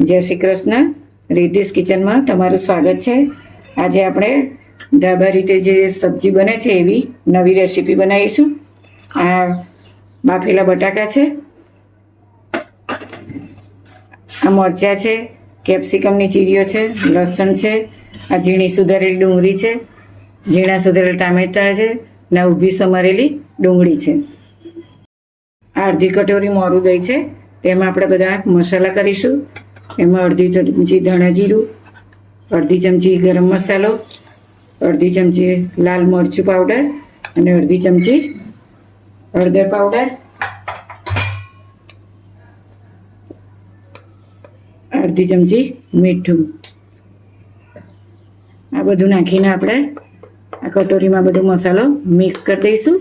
જય શ્રી કૃષ્ણ. રિદ્ધિસ કિચનમાં તમારું સ્વાગત છે. આજે આપણે ઢાબા રીતે જે સબ્જી બને છે એવી નવી રેસીપી બનાવીશું. આ બાફેલા બટાકા છે. આ મરચાં છે, કેપ્સિકમની ચીરીઓ છે, લસણ છે, આ ઝીણી સુધારેલી ડુંગળી છે, ઝીણા સુધારેલા ટામેટા છે, ને ઊભી સમારેલી ડુંગળી છે. આ અડધી કટોરી મોરું દહીં છે, તેમાં આપણે બધા મસાલા કરીશું. એમાં અડધી ચમચી ધાણા જીરું, અડધી ચમચી ગરમ મસાલો, અડધી ચમચી લાલ મરચું પાવડર અને અડધી ચમચી હળદર પાવડર અડધી ચમચી મીઠું. આ બધું નાખીને આપણે આ કટોરીમાં બધો મસાલો મિક્સ કરી દઈશું.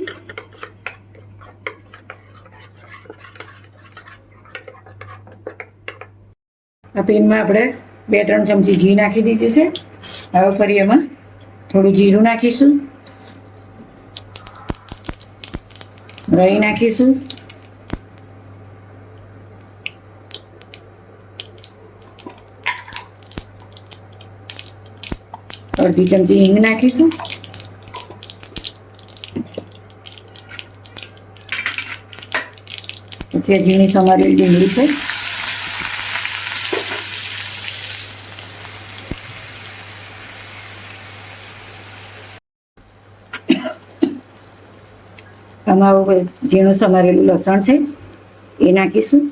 આ પેનમાં આપણે બે ત્રણ ચમચી ઘી નાખી દીધી છે. હવે ફરી એમાં થોડું જીરું નાખીશું. રહી નાખીશું. અડધી ચમચી હિંગ નાખીશું. પછી ઝીણી સમારેલી ડુંગળી છે. આમાં આવું ઝીણું સમારેલું લસણ છે, એ નાખીશું.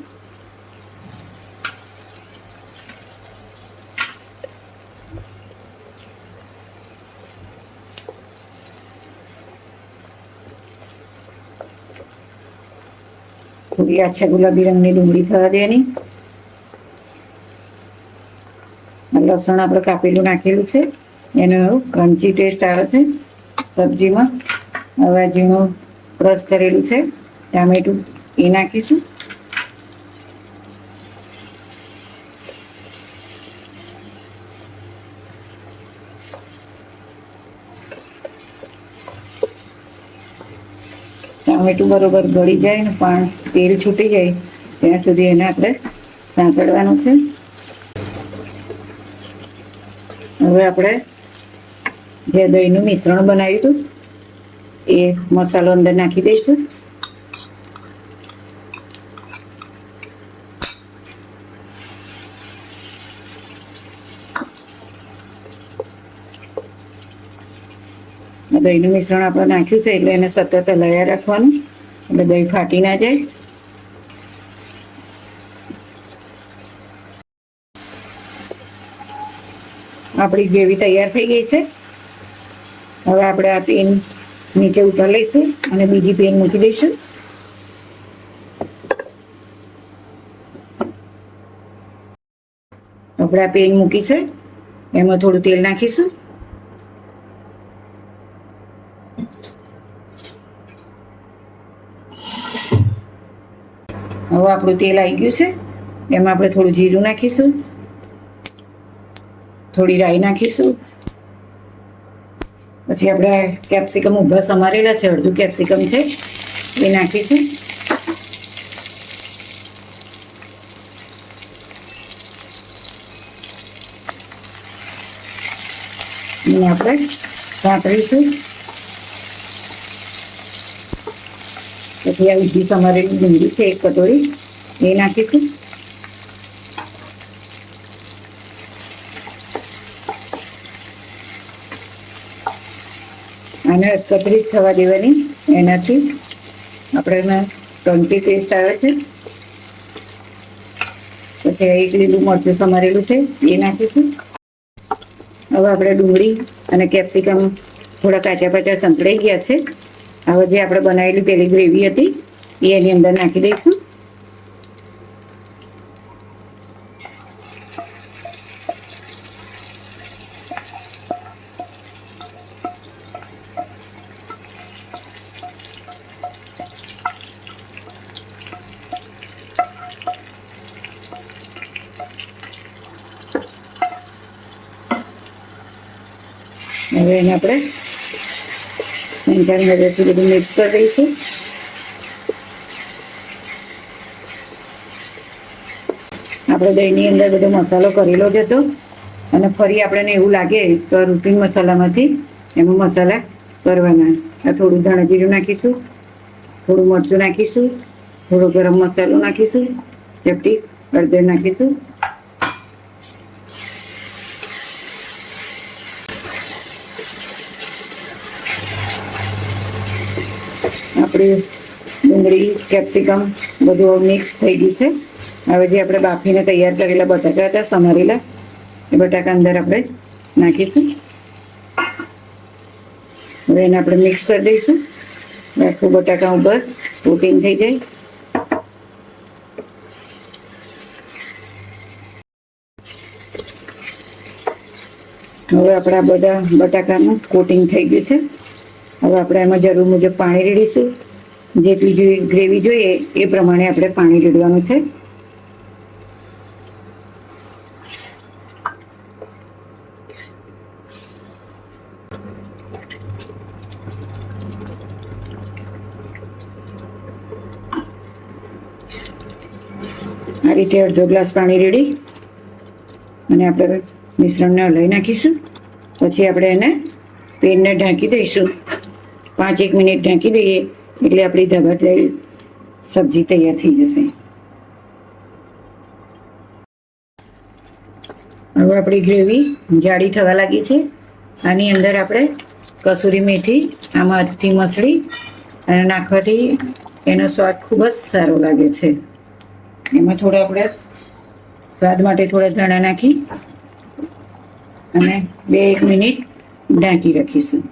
થોડી આછા ગુલાબી રંગની ડુંગળી થવા દેવાની. લસણ આપણે કાપેલું નાખેલું છે, એનો ક્રન્ચી ટેસ્ટ આવે છે, સબ્જીમાં. હવે ઝીણું ક્રશ કરેલું છે. ટામેટું એ નાખીશું. ટામેટું બરોબર ગળી જાય ને પણ તેલ છૂટી જાય, ત્યાં સુધી એને આપણે સાંકળવાનું છે. હવે આપણે જે દહીંનું મિશ્રણ બનાવ્યું હતું એ મસાલો અંદર નાખી દઈશું. દહીંનું મિશ્રણ આપણે નાખ્યું છે એટલે એને સતત હલાયા રાખવાનું. એટલે દહીં ફાટી ના જાય. આપણી ગ્રેવી તૈયાર થઈ ગઈ છે. હવે આપણે આ પેન નીચે ઉપર લઈશું અને બીજી પેન મૂકી દઈશું. આપણે આ પેન મૂકી છે. એમાં થોડું તેલ નાખીશું. હવે આપણું તેલ આવી ગયું છે. એમાં આપણે થોડું જીરું નાખીશું. થોડી રાઈ નાખીશું. પછી આપણે કેપ્સિકમ ઊભા સમારેલા છે, અડધું કેપ્સિકમ છે, એ નાખીશું. આપણે સાંતળીશું પછી આ બીજી સમારેલી ડુંગળી છે, એક કટોરી, એ નાખીશું. આને કતરી થવા દેવાની એનાથી આપણે એમાં ટંટી ટેસ્ટ આવે છે. પછી એક લીલું મરચું સમારેલું છે, એ નાખીશું. હવે આપણે ડુંગળી અને કેપ્સિકમ થોડા કાચા પાચા સંકળાઈ ગયા છે. હવે જે આપણે બનાવેલી પેલી ગ્રેવી હતી, એ એની અંદર નાખી દઈશું. હવે એને આપણે ત્રણ ચાર એટલું બધું મિક્સ કરી દઈશું. આપણે દહીંની અંદર બધો મસાલો કરેલો જ હતો. અને ફરી આપણને એવું લાગે તો રૂટીન મસાલામાંથી એમાં મસાલા કરવાના. આ થોડું ધાણા જીરું નાખીશું, થોડું મરચું નાખીશું, થોડો ગરમ મસાલો નાખીશું, ચપટી, હળદર નાખીશું. આપણે ડુંગળી કેપ્સિકમ બધું મિક્સ થઈ ગયું છે. હવે જે આપણે બાફીને તૈયાર કરેલા બટાકા હતા, સમારેલા, એ બટાકા અંદર આપણે નાખીશું. હવે એને આપણે મિક્સ કરી દઈશું. આખું બટાકા ઉપર કોટિંગ થઈ જાય. હવે આપણા બધા બટાકાનું કોટિંગ થઈ ગયું છે. હવે આપણે એમાં જરૂર મુજબ પાણી રેડીશું. જેટલી જોઈએ ગ્રેવી જોઈએ એ પ્રમાણે આપણે પાણી રેડવાનું છે. આ રીતે અડધો ગ્લાસ પાણી રેડી. અને આપણે મિશ્રણને હલાવી નાખીશું. પછી આપણે એને પેનને ઢાંકી દઈશું. પાંચ એક મિનિટ ઢાંકી દઈએ, એટલે આપણી ધબાટલાઈ સબ્જી તૈયાર થઈ જશે. હવે આપણી ગ્રેવી જાડી થવા લાગી છે. આની અંદર આપણે કસૂરી મેથી, આમાં હાથથી મસળી અને નાખવાથી એનો સ્વાદ ખૂબ જ સારો લાગે છે. એમાં થોડા આપણે સ્વાદ માટે થોડા ધાણા નાખી અને બે એક મિનિટ ઢાંકી રાખીશું.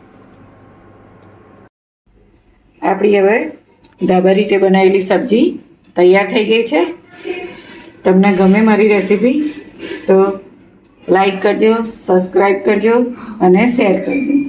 આપણી હવે ધાબા રીતે બનાવેલી સબ્જી તૈયાર થઈ ગઈ છે. તમને ગમે મારી રેસીપી તો લાઈક કરજો સબસ્ક્રાઈબ કરજો અને શેર કરજો.